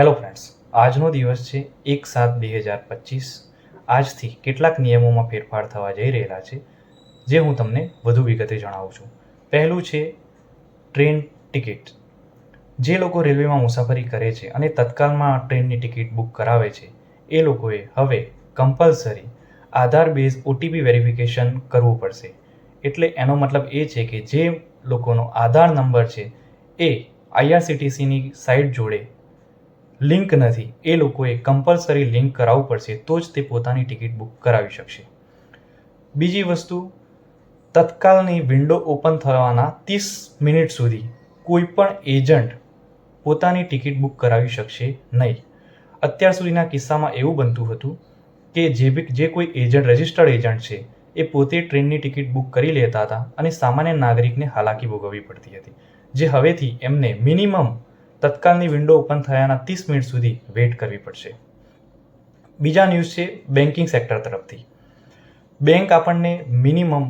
Hello friends આજનો દિવસ છે એક સાત બે હજાર પચીસ. આજથી કેટલાક નિયમોમાં ફેરફાર થવા જઈ રહેલા છે, જે હું તમને વધુ વિગતે જણાવું છું. પહેલું છે ટ્રેન ટિકિટ. જે લોકો રેલવેમાં મુસાફરી કરે છે અને તત્કાલમાં ટ્રેનની ટિકિટ બુક કરાવે છે, એ લોકોએ હવે compulsory Aadhaar base OTP verification કરવું પડશે. એટલે એનો મતલબ એ છે કે જે લોકોનો આધાર નંબર છે એ આઈઆરસીટીસીની સાઇટ જોડે લિંક નથી. એ લોકોએ કમ્પલસરી લિંક કરાવવું પડશે તો જ તે પોતાની ટિકિટ બુક કરાવી શકશે. બીજી વસ્તુ, તત્કાલની વિન્ડો ઓપન થવાના ત્રીસ મિનિટ સુધી કોઈપણ એજન્ટ પોતાની ટિકિટ બુક કરાવી શકશે નહીં. અત્યાર સુધીના કિસ્સામાં એવું બનતું હતું કે જે બી, જે કોઈ એજન્ટ રજિસ્ટર્ડ એજન્ટ છે, એ પોતે ટ્રેનની ટિકિટ બુક કરી લેતા હતા અને સામાન્ય નાગરિકને હાલાકી ભોગવવી પડતી હતી. જે હવેથી એમને મિનિમમ તત્કાલની વિન્ડો ઓપન થયાના ત્રીસ મિનિટ સુધી વેઇટ કરવી પડશે. બીજા ન્યૂઝ છે બેન્કિંગ સેક્ટર તરફથી. બેંક આપણને મિનિમમ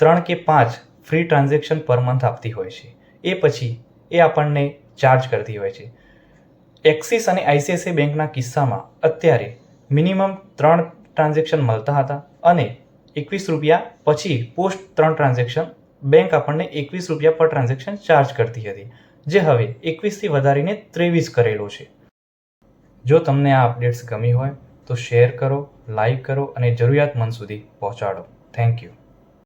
ત્રણ કે પાંચ ફ્રી ટ્રાન્ઝેક્શન પર મંથ આપતી હોય છે. એ પછી એ આપણને ચાર્જ કરતી હોય છે. એક્સિસ અને આઈસીઆઈસીઆઈ બેંકના કિસ્સામાં અત્યારે મિનિમમ ત્રણ ટ્રાન્ઝેક્શન મળતા હતા અને એકવીસ રૂપિયા પછી પોસ્ટ ત્રણ ટ્રાન્ઝેક્શન બેંક આપણને એકવીસ રૂપિયા પર ટ્રાન્ઝેક્શન ચાર્જ કરતી હતી. જે હવે એકવીસથી વધારીને ત્રેવીસ કરેલો છે. જો તમને આ અપડેટ્સ ગમી હોય તો શેર કરો, લાઈક કરો અને જરૂરિયાતમંદ સુધી પહોંચાડો. Thank you